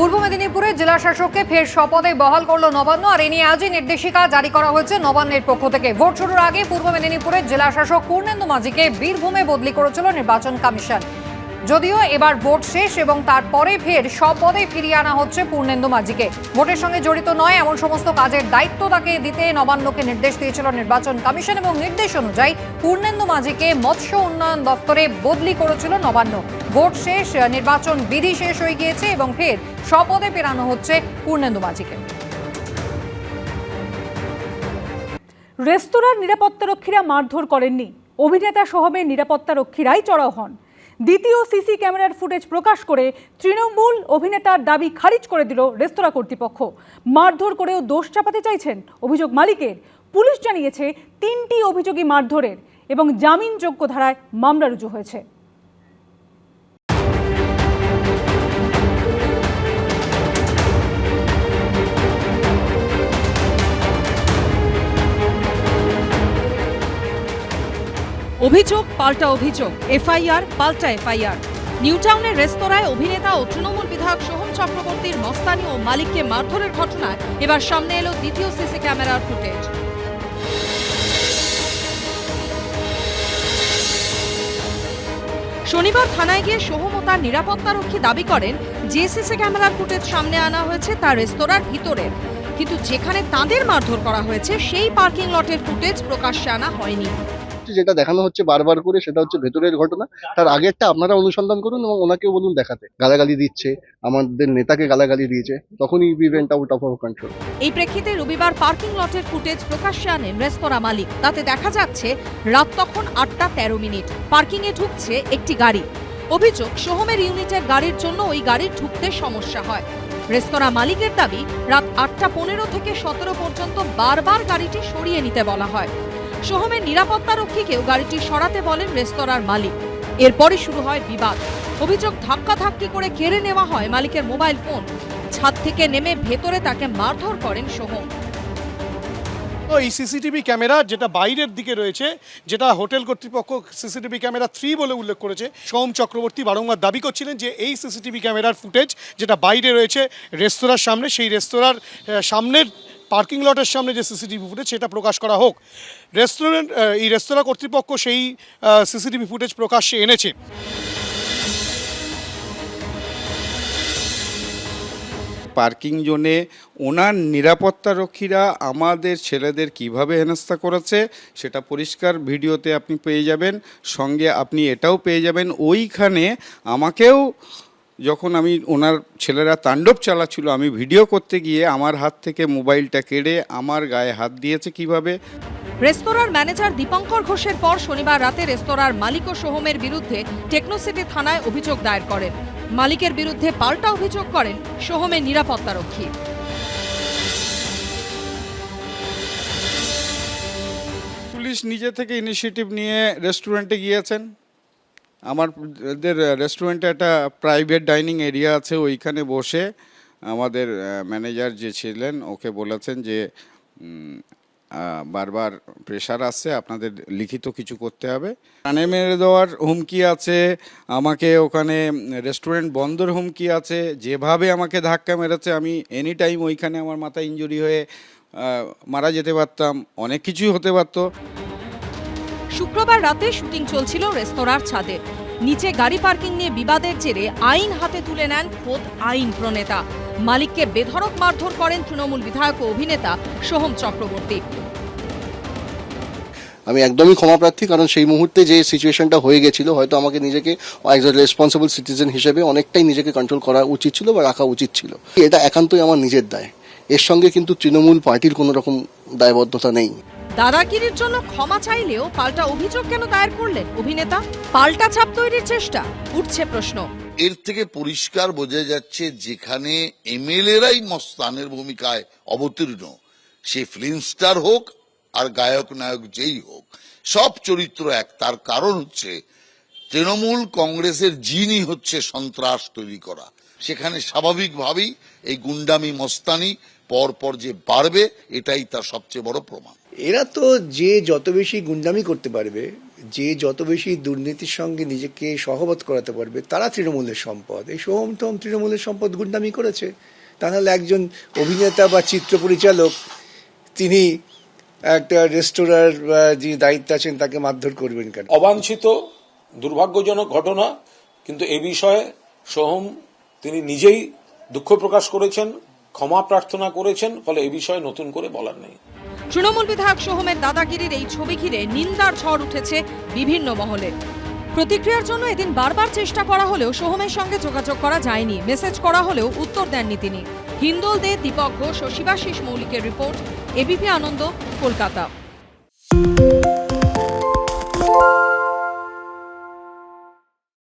পূর্ব মেদিনীপুরে জেলা শাসককে ফের শপথে বহাল করল নবান্ন, আর এ নিয়ে আজই নির্দেশিকা জারি করা হয়েছে নবান্নের পক্ষ থেকে। ভোট শুরুর আগে পূর্ব মেদিনীপুরের জেলা শাসক পূর্ণেন্দু মাঝিকে বীরভূমে বদলি করেছিল নির্বাচন কমিশন। যদিও এবার ভোট শেষ এবং তারপরে ফের শপথে ফিরিয়ে আনা হচ্ছে পূর্ণেন্দু মাঝিকে। ভোটের সঙ্গে জড়িত নয়, এমন সমস্ত কাজের দায়িত্ব তাকে দিতে নবান্নকে নির্দেশ দিয়েছিল নির্বাচন কমিশন এবং নির্দেশ অনুযায়ী পূর্ণেন্দু মাঝিকে মৎস্য উন্নয়ন দপ্তরে বদলি করেছিল নবান্ন। ভোট শেষ, নির্বাচন বিধি শেষ হয়ে গিয়েছে এবং ফের শপথে ফেরানো হচ্ছে পূর্ণেন্দু মাঝিকে। রেস্তোরাঁর নিরাপত্তারক্ষীরা মারধর করেননি। অভিনেতা সহবে নিরাপত্তারক্ষীরাই চড়াও হন। দ্বিতীয় সিসি ক্যামেরার ফুটেজ প্রকাশ করে তৃণমূল অভিনেতার দাবি খারিজ করে দিল রেস্তোরাঁ কর্তৃপক্ষ। মারধর করেও দোষ চাপাতে চাইছেন অভিযোগ মালিকের। পুলিশ জানিয়েছে, তিনটি অভিযোগী মারধরের এবং জামিনযোগ্য ধারায় মামলা রুজু হয়েছে। অভিযোগ, পাল্টা অভিযোগ। এফআইআর, পাল্টা এফআইআর। নিউটাউনের রেস্তোরাঁয় অভিনেতা ও তৃণমূল বিধায়ক সোহম চক্রবর্তীর মস্তানি ও মালিককে মারধরের ঘটনায় এবার সামনে এলো দ্বিতীয় সিসি ক্যামেরার ফুটেজ। শনিবার থানায় গিয়ে সোহম ও তার নিরাপত্তারক্ষী দাবি করেন, যে সিসি ক্যামেরার ফুটেজ সামনে আনা হয়েছে তার রেস্তোরাঁর ভিতরে। কিন্তু যেখানে তাঁদের মারধর করা হয়েছে, সেই পার্কিং লটের ফুটেজ প্রকাশ্যে আনা হয়নি। যেটা দেখানো হচ্ছে বারবার করে, সেটা হচ্ছে ভেতরের ঘটনা। তার আগেরটা আপনারা অনুসন্ধান করুন এবং ওনাকেও বলুন দেখাতে। গালাগালি দিচ্ছে, আমাদের নেতাকে গালাগালি দিয়েছে, তখনই ইভেন্ট আউট অফ কন্ট্রোল এই প্রেক্ষিতে রবিবার পার্কিং লটের ফুটেজ প্রকাশ্যে আনেন রেস্তোরাঁ মালিক। তাতে দেখা যাচ্ছে, রাত তখন আটটা তেরো মিনিট। পার্কিং এ ঢুকছে একটি গাড়ি। অভিযোগ, সোহমের ইউনিটের গাড়ির জন্য ওই গাড়ির ঢুকতে সমস্যা হয়। রেস্তোরাঁ মালিকের দাবি, রাত আটটা পনেরো থেকে সতেরো পর্যন্ত বারবার গাড়িটি সরিয়ে নিতে বলা হয়। সোহমের নিরাপত্তারক্ষীকেও গাড়িটি সরাতে বলেন রেস্তোরাঁর মালিক। এরপরই শুরু হয় বিবাদ। অভিযোগ ধাক্কাধাক্কি করে কেড়ে নেওয়া হয় মালিকের মোবাইল ফোন। ছাদ থেকে নেমে ভেতরে তাকে মারধর করেন সোহম। এই সিসিটিভি ক্যামেরা যেটা বাইরের দিকে রয়েছে, যেটা হোটেল কর্তৃপক্ষ সিসিটিভি ক্যামেরা থ্রি বলে উল্লেখ করেছে সোম চক্রবর্তী বারংবার দাবি করছিলেন যে এই সিসিটিভি ক্যামেরার ফুটেজ যেটা বাইরে রয়েছে রেস্তোরাঁর সামনে, সেই রেস্তোরাঁর সামনের পার্কিং লটের সামনে যে সিসিটিভি ফুটেজ সেটা প্রকাশ করা হোক। রেস্টুরেন্ট এই রেস্তোরাঁ কর্তৃপক্ষ সেই সিসিটিভি ফুটেজ প্রকাশ্যে এনেছে। পার্কিং জোনে ওনার নিরাপত্তারক্ষীরা আমাদের ছেলেদের কীভাবে হেনস্থা করেছে সেটা পরিষ্কার ভিডিওতে আপনি পেয়ে যাবেন। সঙ্গে আপনি এটাও পেয়ে যাবেন, ওইখানে আমাকেও যখন আমি ওনার ছেলেরা তাণ্ডব চালাচ্ছিল আমি ভিডিও করতে গিয়ে আমার হাত থেকে মোবাইলটা কেড়ে আমার গায়ে হাত দিয়েছে কীভাবে? রেস্তোরাঁর ম্যানেজার দীপঙ্কর ঘোষের পর শনিবার রাতে রেস্তোরাঁর মালিক ও সোহমের বিরুদ্ধে টেকনোসিটি থানায় অভিযোগ দায়ের করেন। মালিকের বিরুদ্ধে পাল্টা অভিযোগ করেন সোহমের নিরাপত্তারক্ষী পুলিশ নিজে থেকে ইনিশিয়েটিভ নিয়ে রেস্টুরেন্টে গিয়েছেন? আমাদের রেস্টুরেন্টে একটা প্রাইভেট ডাইনিং এরিয়া আছে, ওইখানে বসে আমাদের ম্যানেজার যে ছিলেন, ওকে বলেছেন যে বারবার প্রেশার আসছে, আপনাদের লিখিত কিছু করতে হবে। কানে মেরে দেওয়ার হুমকি আছে, আমাকে ওখানে রেস্টুরেন্ট বন্ধর হুমকি আছে, যেভাবে আমাকে ধাক্কা মেরেছে, আমি এনি টাইম ওইখানে আমার মাথা ইঞ্জুরি হয়ে মারা যেতে পারতাম, অনেক কিছুই হতে পারতো। শুক্রবার রাতে শুটিং চলছিল রেস্তোরাঁর ছাদে। নিচে গাড়ি পার্কিং নিয়ে বিবাদের জেরে আইন হাতে তুলে নেন খোদ আইন প্রণেতা। মালিককে বেধড়ক মারধর করেন তৃণমূল বিধায়ক ও অভিনেতা সোহম চক্রবর্তী। আমি একদমই ক্ষমাপ্রার্থী কারণ সেই মুহূর্তে যে সিচুয়েশনটা হয়ে গেছিল, হয়তো আমাকে নিজেকে একজন রেসপন্সিবল সিটিজেন হিসেবে অনেকটাই নিজেকে কন্ট্রোল করা উচিত ছিল বা রাখা উচিত ছিল। এটা একান্তই আমার নিজের দায়। এর সঙ্গে কিন্তু তৃণমূল পার্টির কোনো রকম দায়বদ্ধতা নেই। দাদাগিরির জন্য ক্ষমা চাইলেও পাল্টা অভিযোগ কেন দায়ের করলেন অভিনেতা? পাল্টা ছাপ তৈরির চেষ্টা, উঠছে প্রশ্ন। এর থেকে পরিষ্কার বোঝা যাচ্ছে যেখানে এমএলএরাই মস্তানের ভূমিকায় অবতীর্ণ। সে ফিল্ম স্টার হোক আর গায়ক নায়ক যেই হোক, সব চরিত্র এক। তার কারণ হচ্ছে তৃণমূল কংগ্রেসের জিনই হচ্ছে সন্ত্রাস তৈরি করা। সেখানে স্বাভাবিকভাবেই এই গুন্ডামি, মস্তানি পর পর যে বাড়বে, এটাই তার সবচেয়ে বড় প্রমাণ। এরা তো যে যত বেশি গুন্ডামি করতে পারবে, যে যত বেশি দুর্নীতির সঙ্গে নিজেকে সহবত করাতে পারবে, তারা তৃণমূলের সম্পদ। এই সোহম টোম তৃণমূলের সম্পদ গুন্ডামি করেছে। তা নাহলে একজন অভিনেতা বা চিত্র পরিচালক, তিনি একটা রেস্তোরাঁর যে দায়িত্বে আছেন, তাকে মারধর করবেন কেন? অবাঞ্ছিত, দুর্ভাগ্যজনক ঘটনা, কিন্তু এ বিষয়ে সোহম, তিনি নিজেই দুঃখ প্রকাশ করেছেন, ক্ষমা প্রার্থনা করেছেন, ফলে এ বিষয়ে নতুন করে বলার নেই। তৃণমূল বিধায়ক সোহমের দাদাগিরির এই ছবি ঘিরে নিন্দার ঝড় উঠেছে বিভিন্ন মহলে। প্রতিক্রিয়ার জন্য এদিন বারবার চেষ্টা করা হলেও সোহমের সঙ্গে যোগাযোগ করা যায়নি। মেসেজ করা হলেও উত্তর দেননি তিনি। হিন্দোল দে দীপক ঘোষ ও শিবাশিস মৌলিকের রিপোর্ট এবিপি আনন্দ, কলকাতা।